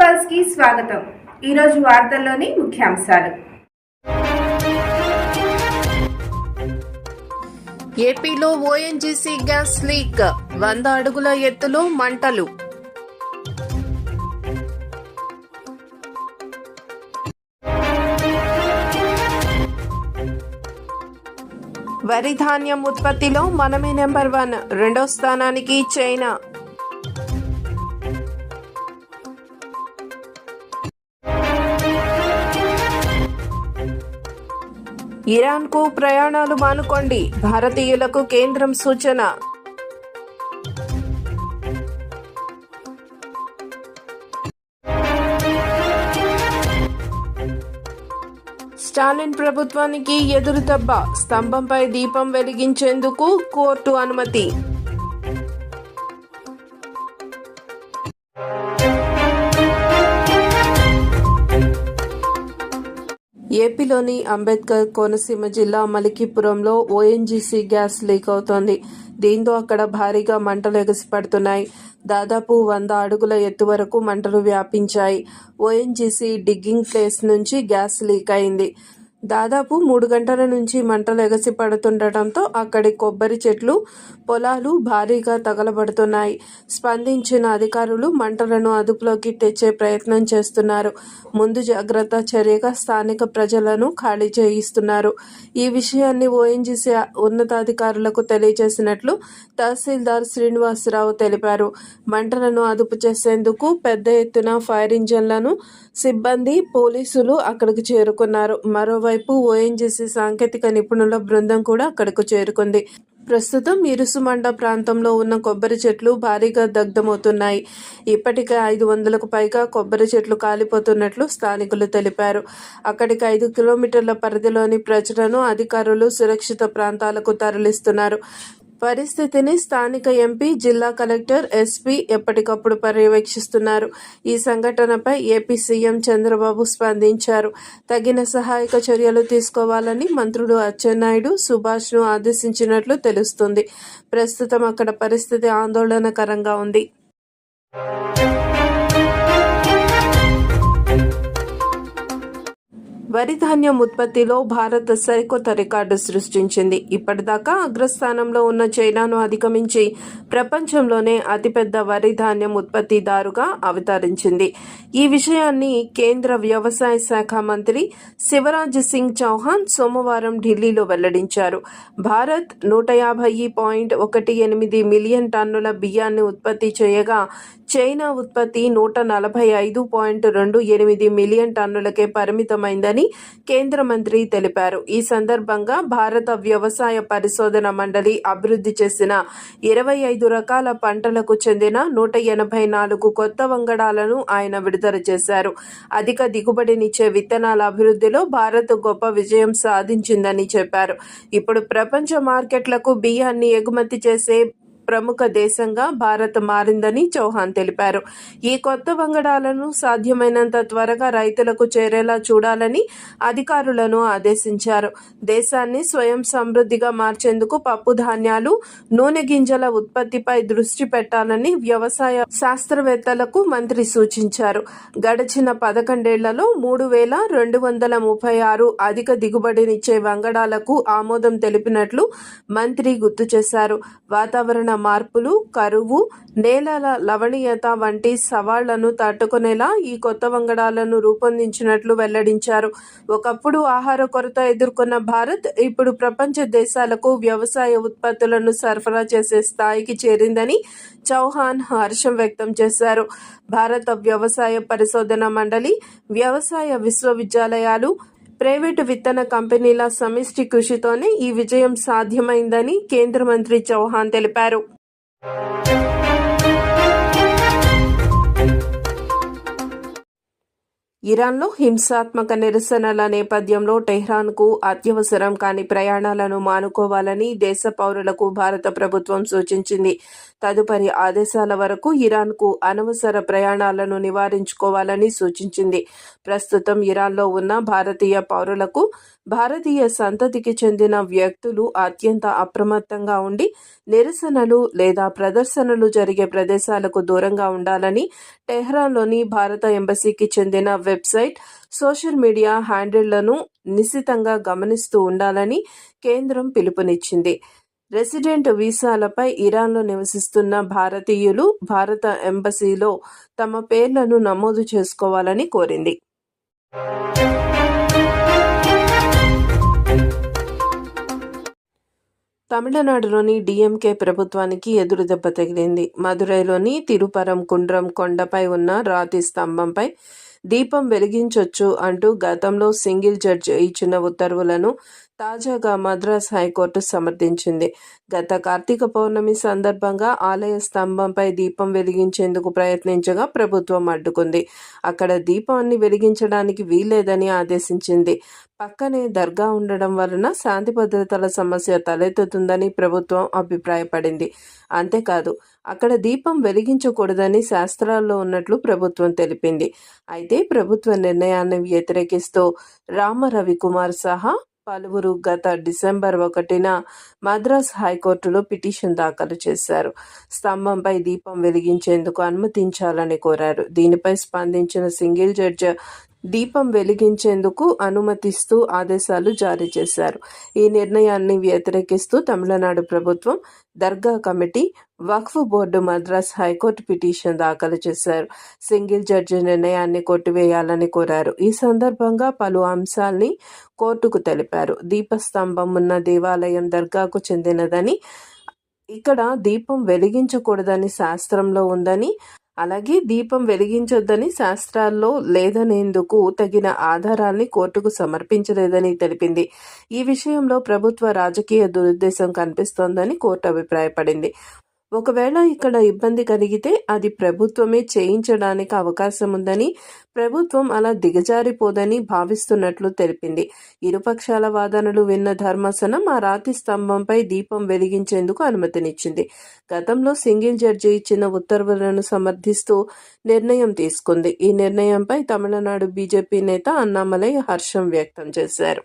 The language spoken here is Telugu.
పల్స్కి స్వాగతం. ఈరోజు వార్తల్లోని ముఖ్యాంశాలు. ఏపీలో ఓఎన్జీసీ గ్యాస్ లీక్ వంద అడుగుల ఎత్తులో మంటలు. వరి ధాన్యం ఉత్పత్తిలో మనమే నెంబర్ వన్ రెండో స్థానానికి చైనా. ఇరాన్కు ప్రయాణాలు మానుకోండి. భారతీయులకు కేంద్రం సూచన. స్టాలిన్ ప్రభుత్వానికి ఎదురుదెబ్బ స్తంభంపై దీపం వెలిగించేందుకు కోర్టు అనుమతి. ఏపీలోని అంబేద్కర్ కోనసీమ జిల్లా మలికిపురంలో ఓఎన్జీసీ గ్యాస్ లీక్ అవుతోంది. దీంతో అక్కడ భారీగా మంటలు ఎగసిపడుతున్నాయి. దాదాపు వంద అడుగుల ఎత్తు వరకు మంటలు వ్యాపించాయి. ఓఎన్జీసీ డిగ్గింగ్ ప్లేస్ నుంచి గ్యాస్ లీక్ అయింది. దాదాపు మూడు గంటల నుంచి మంటలు ఎగసి పడుతుండటంతో అక్కడి కొబ్బరి చెట్లు పొలాలు భారీగా తగలబడుతున్నాయి. స్పందించిన అధికారులు మంటలను అదుపులోకి తెచ్చే ప్రయత్నం చేస్తున్నారు. ముందు జాగ్రత్త చర్యగా స్థానిక ప్రజలను ఖాళీ చేయిస్తున్నారు. ఈ విషయాన్ని ఓఎన్జీసీ ఉన్నతాధికారులకు తెలియజేసినట్లు తహసీల్దార్ శ్రీనివాసరావు తెలిపారు. మంటలను అదుపు చేసేందుకు పెద్ద ఎత్తున ఫైర్ ఇంజన్లను సిబ్బంది పోలీసులు అక్కడికి చేరుకున్నారు. మరోవైపు ఓఎన్జీసీ సాంకేతిక నిపుణుల బృందం కూడా అక్కడకు చేరుకుంది. ప్రస్తుతం ఇరుసుమండ ప్రాంతంలో ఉన్న కొబ్బరి చెట్లు భారీగా దగ్ధమవుతున్నాయి. ఇప్పటికే ఐదు వందలకు పైగా కొబ్బరి చెట్లు కాలిపోతున్నట్లు స్థానికులు తెలిపారు. అక్కడికి ఐదు కిలోమీటర్ల పరిధిలోని ప్రజలను అధికారులు సురక్షిత ప్రాంతాలకు తరలిస్తున్నారు. పరిస్థితిని స్థానిక ఎంపీ జిల్లా కలెక్టర్ ఎస్పీ ఎప్పటికప్పుడు పర్యవేక్షిస్తున్నారు. ఈ సంఘటనపై ఏపీ సీఎం చంద్రబాబు స్పందించారు. తగిన సహాయక చర్యలు తీసుకోవాలని మంత్రులు అచ్చెన్నాయుడు సుభాష్ను ఆదేశించినట్లు తెలుస్తుంది. ప్రస్తుతం అక్కడ పరిస్థితి ఆందోళనకరంగా ఉంది. వరి ధాన్యం ఉత్పత్తిలో భారత్ సరికొత్త రికార్డు సృష్టించింది. ఇప్పటిదాకా అగ్రస్థానంలో ఉన్న చైనాను అధిగమించి ప్రపంచంలోనే అతిపెద్ద వరి ధాన్యం ఉత్పత్తిదారుగా అవతరించింది. ఈ విషయాన్ని కేంద్ర వ్యవసాయ శాఖ మంత్రి శివరాజ్ సింగ్ చౌహాన్ సోమవారం ఢిల్లీలో వెల్లడించారు. భారత్ నూట యాభై పాయింట్ ఒకటి ఎనిమిది మిలియన్ టన్నుల బియ్యాన్ని ఉత్పత్తి చేయగా చైనా ఉత్పత్తి నూట నలభై ఐదు పాయింట్ రెండు ఎనిమిది మిలియన్ టన్నులకే పరిమితమైందని కేంద్ర మంత్రి తెలిపారు. ఈ సందర్భంగా భారత వ్యవసాయ పరిశోధన మండలి అభివృద్ధి చేసిన ఇరవై ఐదు రకాల పంటలకు చెందిన నూట ఎనభై నాలుగు కొత్త వంగడాలను ఆయన విడుదల చేశారు. అధిక దిగుబడినిచ్చే విత్తనాల అభివృద్ధిలో భారత్ గొప్ప విజయం సాధించిందని చెప్పారు. ఇప్పుడు ప్రపంచ మార్కెట్లకు బియ్యాన్ని ఎగుమతి చేసే ప్రముఖ దేశంగా భారత్ మారిందని చౌహాన్ తెలిపారు. ఈ కొత్త వంగడాలను సాధ్యమైనంత త్వరగా రైతులకు చేరేలా చూడాలని అధికారులను ఆదేశించారు. దేశాన్ని స్వయం సమృద్ధిగా మార్చేందుకు పప్పు ధాన్యాలు నూనె గింజల ఉత్పత్తిపై దృష్టి పెట్టాలని వ్యవసాయ శాస్త్రవేత్తలకు మంత్రి సూచించారు. గడిచిన పదకొండేళ్ళలో మూడు వేల రెండు వందల ముప్పై ఆరు అధిక దిగుబడినిచ్చే వంగడాలకు ఆమోదం తెలిపినట్లు మంత్రి గుర్తు చేశారు. వాతావరణ మార్పులు కరువు నేలల లవణీయత వంటి సవాళ్ళను తట్టుకునేలా ఈ కొత్త వంగడాలను రూపొందించినట్లు వెల్లడించారు. ఒకప్పుడు ఆహార కొరత ఎదుర్కొన్న భారత్ ఇప్పుడు ప్రపంచ దేశాలకు వ్యవసాయ ఉత్పత్తులను సరఫరా చేసే స్థాయికి చేరిందని చౌహాన్ హర్షం వ్యక్తం చేశారు. భారత వ్యవసాయ పరిశోధన మండలి వ్యవసాయ విశ్వవిద్యాలయాలు ప్రైవేటు విత్తన కంపెనీల సమిష్టి కృషితోనే ఈ విజయం సాధ్యమైందని కేంద్ర మంత్రి చౌహాన్ తెలిపారు. ఇరాన్లో హింసాత్మక నిరసనల నేపథ్యంలో టెహ్రాన్కు అత్యవసరం కాని ప్రయాణాలను మానుకోవాలని దేశ పౌరులకు భారత ప్రభుత్వం సూచించింది. తదుపరి ఆదేశాల వరకు ఇరాన్కు అనవసర ప్రయాణాలను నివారించుకోవాలని సూచించింది. ప్రస్తుతం ఇరాన్లో ఉన్న భారతీయ పౌరులకు భారతీయ సంతతికి చెందిన వ్యక్తులు అత్యంత అప్రమత్తంగా ఉండి నిరసనలు లేదా ప్రదర్శనలు జరిగే ప్రదేశాలకు దూరంగా ఉండాలని టెహ్రాన్లోని భారత ఎంబసీకి చెందిన వెబ్సైట్ సోషల్ మీడియా హ్యాండిళ్ళను నిశితంగా గమనిస్తూ ఉండాలని కేంద్రం పిలుపునిచ్చింది. రెసిడెంట్ వీసాలపై ఇరాన్లో నివసిస్తున్న భారతీయులు భారత ఎంబసీలో తమ పేర్లను నమోదు చేసుకోవాలని కోరింది. తమిళనాడులోని డిఎంకే ప్రభుత్వానికి ఎదురుదెబ్బ తగిలింది. మదురైలోని తిరుపరం కుండ్రం కొండపై ఉన్న రాతి స్తంభంపై దీపం వెలిగించొచ్చు అంటూ గతంలో సింగిల్ జడ్జి ఇచ్చిన ఉత్తర్వులను తాజాగా మద్రాస్ హైకోర్టు సమర్థించింది. గత కార్తీక పౌర్ణమి సందర్భంగా ఆలయ స్తంభంపై దీపం వెలిగించేందుకు ప్రయత్నించగా ప్రభుత్వం అడ్డుకుంది. అక్కడ దీపాన్ని వెలిగించడానికి వీల్లేదని ఆదేశించింది. పక్కనే దర్గా ఉండడం వలన శాంతి భద్రతల సమస్య తలెత్తుతుందని ప్రభుత్వం అభిప్రాయపడింది. అంతేకాదు అక్కడ దీపం వెలిగించకూడదని శాస్త్రాల్లో ఉన్నట్లు ప్రభుత్వం తెలిపింది. అయితే ప్రభుత్వ నిర్ణయాన్ని వ్యతిరేకిస్తూ రామ రవికుమార్ సహా పలువురు గత డిసెంబర్ ఒకటిన మద్రాస్ హైకోర్టులో పిటిషన్ దాఖలు చేశారు. స్తంభంపై దీపం వెలిగించేందుకు అనుమతించాలని కోరారు. దీనిపై స్పందించిన సింగిల్ జడ్జి దీపం వెలిగించేందుకు అనుమతిస్తూ ఆదేశాలు జారీ చేశారు. ఈ నిర్ణయాన్ని వ్యతిరేకిస్తూ తమిళనాడు ప్రభుత్వం దర్గా కమిటీ వక్ఫ్ board Madras high court petition దాఖలు చేశారు. సింగిల్ జడ్జి నిర్ణయాన్ని కొట్టివేయాలని కోరారు. ఈ సందర్భంగా పలు అంశాల్ని కోర్టుకు తెలిపారు. దీపస్తంభం ఉన్న దేవాలయం దర్గాకు చెందినదని ఇక్కడ దీపం వెలిగించకూడదని శాస్త్రంలో ఉందని అలాగే దీపం వెలిగించొద్దని శాస్త్రాల్లో లేదనేందుకు తగిన ఆధారాల్ని కోర్టుకు సమర్పించలేదని తెలిపింది. ఈ విషయంలో ప్రభుత్వ రాజకీయ దురుద్దేశం కనిపిస్తోందని కోర్టు అభిప్రాయపడింది. ఒకవేళ ఇక్కడ ఇబ్బంది కలిగితే అది ప్రభుత్వమే చేయించడానికి అవకాశం ఉందని ప్రభుత్వం అలా దిగజారిపోదని భావిస్తున్నట్లు తెలిపింది. ఇరుపక్షాల వాదనలు విన్న ధర్మాసనం ఆ రాతి స్తంభంపై దీపం వెలిగించేందుకు అనుమతినిచ్చింది. గతంలో సింగిల్ జడ్జి ఇచ్చిన ఉత్తర్వులను సమర్థిస్తూ నిర్ణయం తీసుకుంది. ఈ నిర్ణయంపై తమిళనాడు బీజేపీ నేత అన్నామలై హర్షం వ్యక్తం చేశారు.